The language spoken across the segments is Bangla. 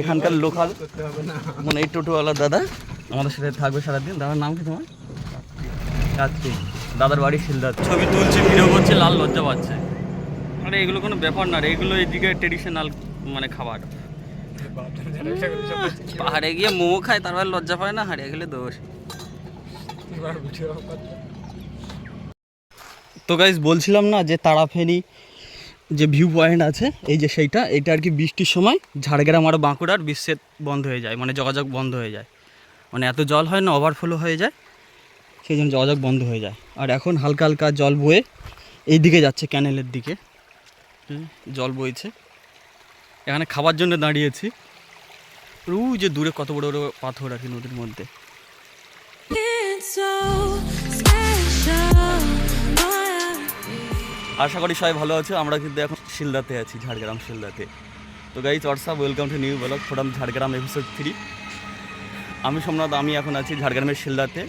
এখানকার লোকাল। মানে এই টোটোওয়ালা দাদা আমাদের সাথে থাকবে সারাদিন। দাদার নাম কি তোমার? কার্তিক দাদার বাড়ি শিলদা। ছবি তুলছে, ভিডিও করছে, লাল লজ্জা পাচ্ছে। আরে এগুলো কোনো ব্যাপার না রে, এগুলো এদিকে ট্রেডিশনাল মানে খাবার। পাহাড়ে গিয়ে মোমো খায়, তারপর লজ্জা পায় না, হারিয়ে গেলে দোষ। তো গাইজ বলছিলাম না যে তারাফেনি যে ভিউ পয়েন্ট আছে, এই যে সেইটা, এটা আর কি বৃষ্টির সময় ঝাড়গ্রাম আর বাঁকুড়ার বিচ্ছেদ বন্ধ হয়ে যায় মানে যোগাযোগ বন্ধ হয়ে যায়। মানে এত জল হয় না ওভারফ্লো হয়ে যায়, সেই জন্য যোগাযোগ বন্ধ হয়ে যায়। আর এখন হালকা হালকা জল বয়ে এই দিকে যাচ্ছে ক্যানেলের দিকে। জল বইছে। এখানে খাবার জন্য দাঁড়িয়েছি। ওই যে দূরে কত বড় বড় পাথর আর কি নদীর মধ্যে। আশা করি সবাই ভালো আছে। আমরা কিন্তু এখন শিলদাতে আছি ঝাড়গ্রাম শিলদাতে। তো guys what's up welcome to new blog forum Jhargram episode three আমি সোমনাথ আমি এখন আছি ঝাড়গ্রামের শিলদাতে।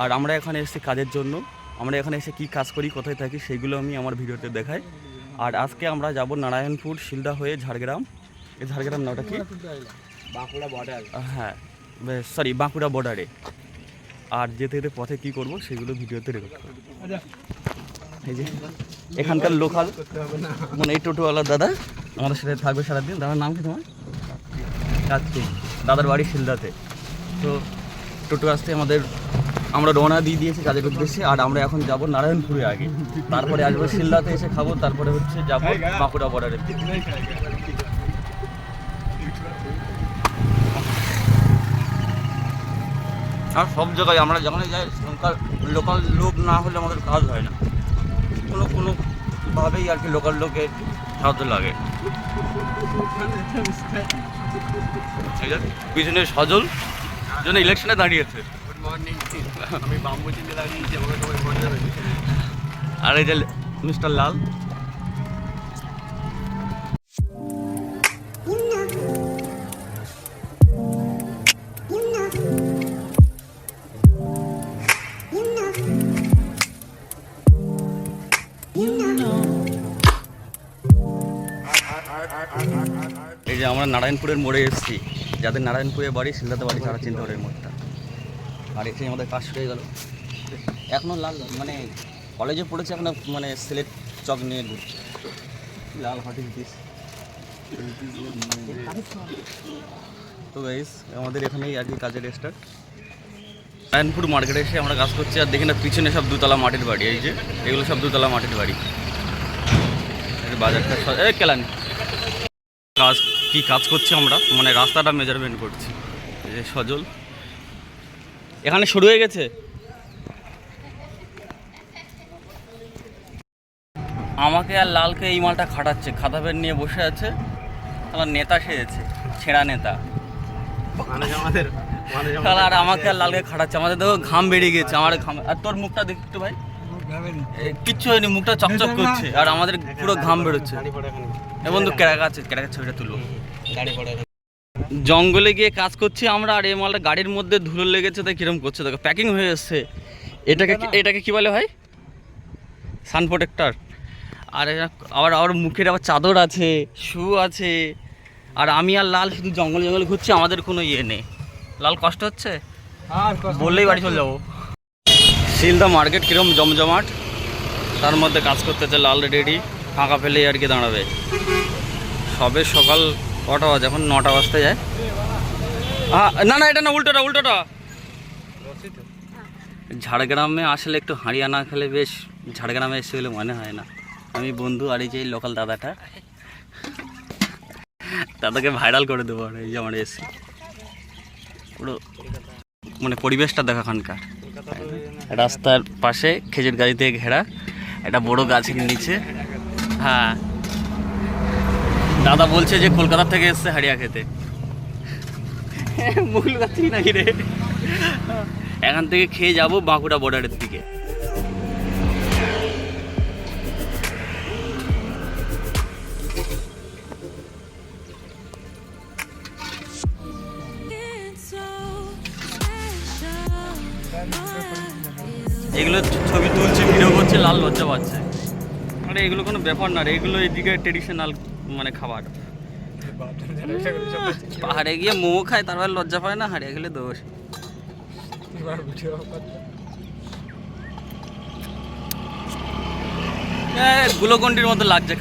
আর আমরা এখানে এসেছি কাজের জন্য। আমরা এখানে এসে কী কাজ করি কোথায় থাকি সেইগুলো আমি আমার ভিডিওতে দেখাই। আর আজকে আমরা যাব নারায়ণপুর শিলদা হয়ে ঝাড়গ্রাম। এই ঝাড়গ্রাম নামটা কি? বাঁকুড়া বর্ডার হ্যাঁ সরি বাঁকুড়া বর্ডারে আর যেতে যেতে পথে কী করব সেগুলো ভিডিওতে রেকর্ড করব। এখানকার লোকাল। মানে এই টোটোওয়ালা দাদা আমাদের সাথে থাকবে সারাদিন। দাদার নাম কি তোমার? কার্তিক। দাদার বাড়ি শিলদাতে। তো টোটো আসতে আমাদের, আমরা রওনা দিয়ে দিয়েছি কাজের উদ্দেশ্যে, আর আমরা এখন যাব নারায়ণপুরে আগে। তারপরে আসব শিলদাতে এসে খাব, তারপরে হচ্ছে যাব বাঁকুড়া বর্ডারে আর সব জায়গায় আমরা যখনই যাই লোকাল লোক না হলে আমাদের কাজ হয় না। কোনো কোনোভাবেই আর কি লোকাল লোকের সাহায্য লাগে। পিছনে সজল জন্য ইলেকশনে দাঁড়িয়েছে। আমি বাম্বু দাঁড়িয়েছি আর এই যে মিস্টার লাল আমরা নারায়ণপুরের মোড়ে এসেছি। যাদের নারায়ণপুরে বাড়ি শিলদাতে বাড়ি, তারা চিন্তা করে মোড়টা আর এখানে আমাদের কাজ হয়ে গেল। এখনও লাল মানে কলেজে পড়েছে এখনও মানে সিলেট চক নিয়ে ঘুরছে লাল হটিস দিস তো গাইস আমাদের এখানেই আর কি কাজের স্টার্ট নারায়ণপুর মার্কেটে এসে আমরা কাজ করছি, আর দেখি না পিছনে সব দুতলা মাটির বাড়ি, এই যে, এগুলো সব দুতলা মাটির বাড়ি। বাজারটা এ কেলানি। কাজ কি কাজ করছি আমরা? মানে রাস্তাটা মেজারমেন্ট করছি। যে সজল। এখানে শুরু হয়ে গেছে? আমাকে আর লালকে এই মালটা খাটাচ্ছে। খাতা পেন নিয়ে বসে আছে। আমার নেতা সেজেছে ছেঁড়া নেতা। আর আমাকে আর লালকে খাটাচ্ছে। আমাদের দেখো ঘাম বেরিয়ে গেছে আমার ঘাম আর তোর মুখটা দেখ একটু ভাই। কিচ্ছু হয়নি মুখটা চকচক করছে আর আমাদের পুরো ঘাম বেরোচ্ছে। এ বন্ধু কেরাকা আছে কেরাকা ছবিটা এখানে। জঙ্গলে গিয়ে কাজ করছি আমরা আর এই মালটা গাড়ির মধ্যে ধুলো লেগেছে তাই কিরম করছে? দেখো প্যাকিং হয়ে এসছে। এটাকে এটাকে কি বলে ভাই? সান প্রোটেক্টর আর আবার আবার মুখের আবার চাদর আছে শু আছে। আর আমি আর লাল শুধু জঙ্গল জঙ্গল ঘুরছি আমাদের কোনো ইয়ে নেই। লাল কষ্ট হচ্ছে? বললেই বাড়ি চলে যাব। শিলদা মার্কেট কিরম জমজমাট? তার মধ্যে কাজ করতেছে লাল রেডি ফাঁকা ফেলেই আর কি দাঁড়াবে। সবে সকাল কটা বাজে? এখন নটা বাজতে যায়। না না, এটা না, উল্টোটা উল্টোটা। ঝাড়গ্রামে আসলে একটু হাঁড়িয়া না খেলে বেশ, ঝাড়গ্রামে এসে বলে মনে হয় না। আমি বন্ধু আর এই যে লোকাল দাদাটা, দাদাকে ভাইরাল করে দেবো আর এই যে আমার এসি পুরো মানে পরিবেশটা দেখা খানকার রাস্তার পাশে খেজুর গাছ দিয়ে ঘেরা। একটা বড় গাছের নিচে। হ্যাঁ। দাদা বলছে যে কলকাতা থেকে এসছে হাড়িয়া খেতে। মূল গাছই নাকি রে? এখান থেকে খেয়ে যাব বাঁকুড়া বর্ডারের দিকে। So special. এগুলো ছবি তুলছে ভিডিও করছে লাল লজ্জা পাচ্ছে। আরে এগুলো কোনো ব্যাপার না রে এগুলো এদিকে ট্রেডিশনাল মানে খাবার। পাহাড়ে গিয়ে মোমো খায় তারপর লজ্জা পায় না হারিয়ে গেলে দোষ। গুলোকন্ডির মতো লাগছে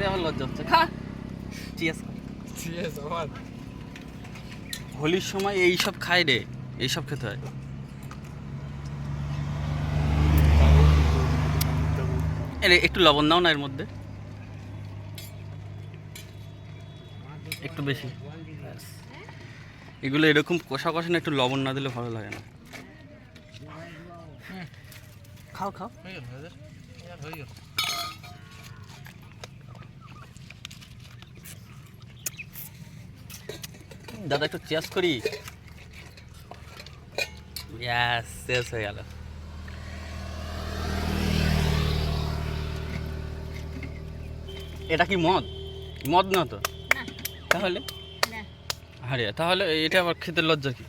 এ আমার লজ্জা হচ্ছে। খা। হোলির সময় এই সব খায় রে এই সব খেতে হয়। একটু লবণ দাও না এর মধ্যে। একটু বেশি। ব্যাস। এগুলো এরকম কষা কষা না একটু লবণ না দিলে ভালো লাগে না। খাও খাও। দাদা একটু চেস করি। ইয়াস শেষ হয়ে গেল। এটা কি মদ? মদ না তো? তাহলে? আরে তাহলে এটা আবার খেতে লজ্জা কি?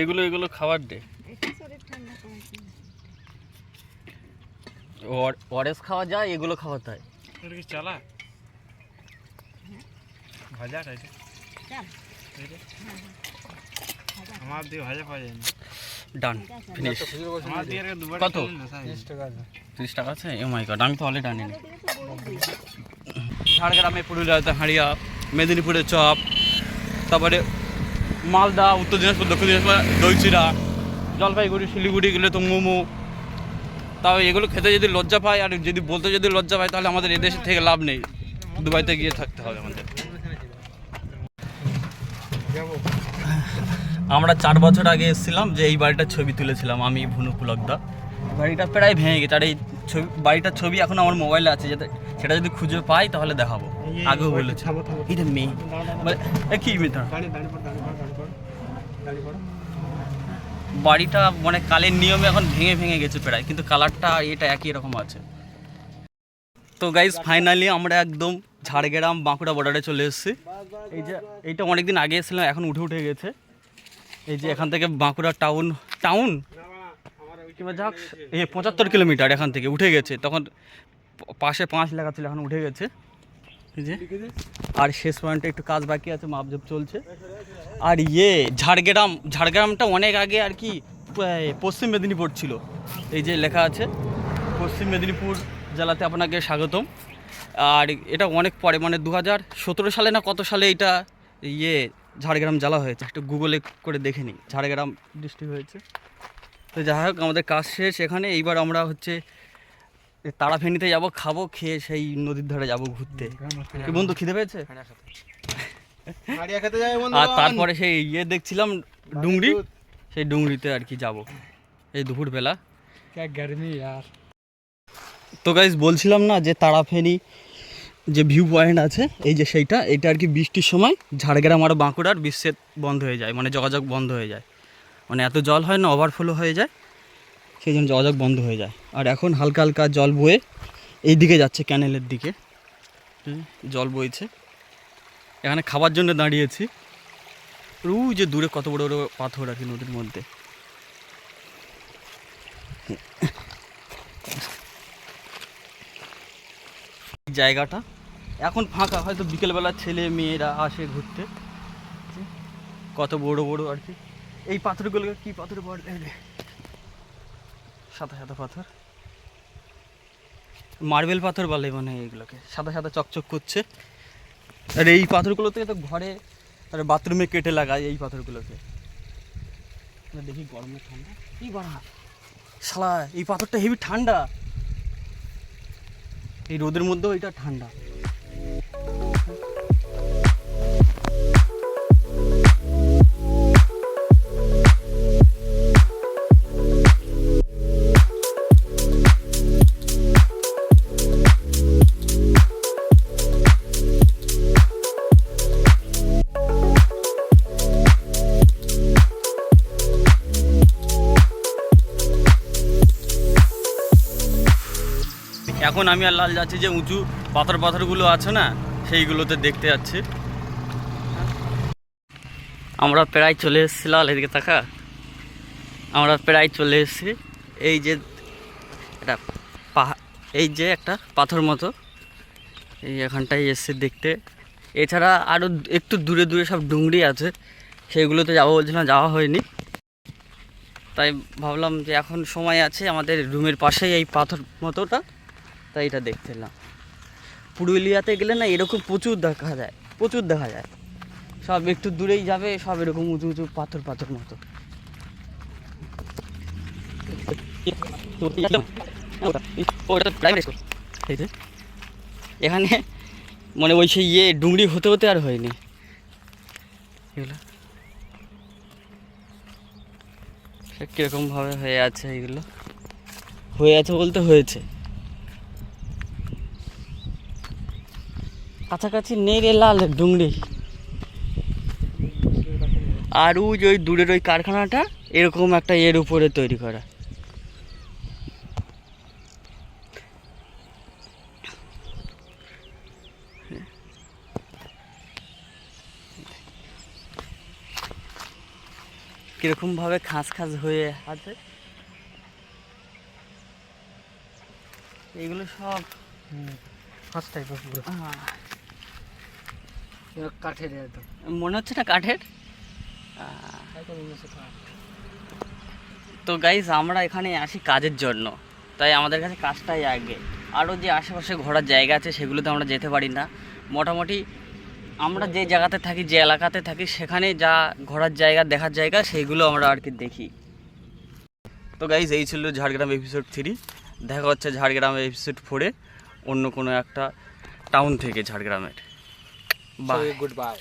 এগুলো এগুলো খাবার দে। ওয়ারেস খাওয়া যায় এগুলো খাওয়া কি চালা? ভাজা খাইছে আমার দিয়ে ভাজা পাওয়া যায় ডান ফিনিশ আমার দিয়ে দুবার কত? তিরিশ টাকা আছে। ও মাই গড আমি তো অলরেডি আনিনি ঝাড়গ্রামে পুরুলিয়াতে হাঁড়িয়া মেদিনীপুরের চপ তারপরে মালদা উত্তর দিনাজপুর দক্ষিণ দিনাজপুর দই চিরা জলপাইগুড়ি শিলিগুড়ি গেলে তো মোমো। তাও এগুলো খেতে যদি লজ্জা পায় আর যদি বলতে যদি লজ্জা পায় তাহলে আমাদের এদেশে থেকে লাভ নেই। দুবাইতে গিয়ে থাকতে হবে আমাদের। আমরা চার বছর আগে এসেছিলাম যে এই বাড়িটার ছবি তুলেছিলাম আমি ভুনু পুলকদা। বাড়িটা প্রায় ভেঙে গেছে। আর এই ছবি বাড়িটার ছবি এখন আমার মোবাইলে আছে যাতে সেটা যদি খুঁজে পাই তাহলে দেখাবো। আগেও বলেছি। এটা মেয়ে। মানে কি পড়। বাড়িটা মানে কালের নিয়মে এখন ভেঙে ভেঙে গেছে প্রায়। কিন্তু কালারটা এটা একই রকম আছে। তো গাইজ ফাইনালি আমরা একদম ঝাড়গ্রাম বাঁকুড়া বর্ডারে চলে এসেছি। এই যে, এইটা অনেকদিন আগে এসেছিলাম, এখন উঠে উঠে গেছে। এই যে এখান থেকে বাঁকুড়া টাউন টাউন কিংবা যাক, এই পঁচাত্তর কিলোমিটার এখান থেকে উঠে গেছে। তখন পাশে পাঁচ লেখা ছিল, এখন উঠে গেছে। যে, আর শেষ পয়েন্টে একটু কাজ বাকি আছে মাপজোপ চলছে। আর ইয়ে ঝাড়গ্রাম, ঝাড়গ্রামটা অনেক আগে আর কি পশ্চিম মেদিনীপুর ছিল। এই যে লেখা আছে, পশ্চিম মেদিনীপুর জেলাতে আপনাকে স্বাগতম। আর এটা অনেক পরে মানে দু হাজার সতেরো সালে না কত সালে এটা ইয়ে ঝাড়গ্রাম জেলা হয়েছে? একটু গুগলে করে দেখে নিই, ঝাড়গ্রাম ডিস্ট্রিক্ট হয়েছে। তো যাই হোক, আমাদের কাজ শেষ এখানে। এইবার আমরা হচ্ছে তারাফেনিতে যাব, খাব, খেয়ে সেই নদীর ধারে যাব ঘুরতে। বন্ধু, খিদে পেয়েছে? আর তারপরে সেই ইয়ে দেখছিলাম, ডুংরি। সেই ডুংরিতে আর কি যাব। এই দুপুরবেলা। গরমি আর তো গাইজ বলছিলাম না যে তারাফেনি যে ভিউ পয়েন্ট আছে, এই যে সেইটা, এটা আর কি বৃষ্টির সময় ঝাড়গ্রাম আর বাঁকুড়ার বিচ্ছেদ বন্ধ হয়ে যায় মানে যোগাযোগ বন্ধ হয়ে যায়। মানে এত জল হয় না ওভারফ্লো হয়ে যায়, সেই জন্য যোগাযোগ বন্ধ হয়ে যায়। আর এখন হালকা হালকা জল বয়ে এই দিকে যাচ্ছে ক্যানেলের দিকে। জল বইছে। এখানে খাবার জন্য দাঁড়িয়েছি। রু যে দূরে কত বড় বড় পাথর আর কি নদীর মধ্যে। জায়গাটা। এখন ফাঁকা, হয়তো বিকেলবেলা ছেলে মেয়েরা আসে ঘুরতে। কত বড় বড় আর কি। এই পাথরগুলোকে কি পাথর বলে? রে? সাদা সাদা পাথর। মার্বেল পাথর বলে মানে এগুলোকে। সাদা সাদা চকচক করছে। আর এই পাথরগুলো থেকে তো ঘরে আর বাথরুমে কেটে লাগায় এই পাথরগুলোকে। দেখি গরমে ঠান্ডা। কি গরম? শালা, এই পাথরটা হেভি ঠান্ডা। এই রোদের মধ্যেও এটা ঠান্ডা। এখন আমি আর লাল যাচ্ছি যে উঁচু পাথর পাথরগুলো আছে না, সেইগুলোতে দেখতে যাচ্ছি। আমরা প্রায় চলে এসেছি লাল এদিকে তাকা আমরা প্রায় চলে এসেছি এই যে এটা এই যে একটা পাথর মতো। এই এখানটায় এসছে দেখতে। এছাড়া আরও একটু দূরে দূরে সব ডুংরি আছে, সেইগুলোতে যাব বলছিলাম, যাওয়া হয়নি। তাই ভাবলাম যে এখন সময় আছে আমাদের রুমের পাশেই এই পাথর মতোটা তাই এটা দেখতে এলাম। পুরুলিয়াতে গেলে না এরকম প্রচুর দেখা যায়, প্রচুর দেখা যায়। সব একটু দূরেই যাবে, সব এরকম উঁচু উঁচু পাথর পাথর মতো। এখানে মানে ওই সেই ইয়ে ডুংরি হতে হতে আর হয়নি। এগুলো কীরকমভাবে হয়ে আছে এগুলো? হয়ে আছে বলতে হয়েছে। কাছাকাছি নেই রে লাল ডুংরি। আর ওই ওই দূরের ওই কারখানাটা এরকম একটা এর উপরে তৈরি করা। কীরকম ভাবে খাস খাস হয়ে আছে। এগুলো সব ফার্স্ট টাইপ কাঠের মনে হচ্ছে না কাঠের। তো গাইজ আমরা এখানে আসি কাজের জন্য। তাই আমাদের কাছে কাজটাই আগে। আরও যে আশেপাশে ঘোরার জায়গা আছে, সেগুলোতে আমরা যেতে পারি না। মোটামুটি আমরা যে জায়গাতে থাকি, যে এলাকাতে থাকি, সেখানে যা ঘোরার জায়গা, দেখার জায়গা সেইগুলো আমরা আর কি দেখি। তো গাইজ এই ছিল ঝাড়গ্রাম এপিসোড থ্রি দেখা হচ্ছে ঝাড়গ্রাম এপিসোড ফোরে অন্য কোনো একটা টাউন থেকে ঝাড়গ্রামের। Bye. Say goodbye.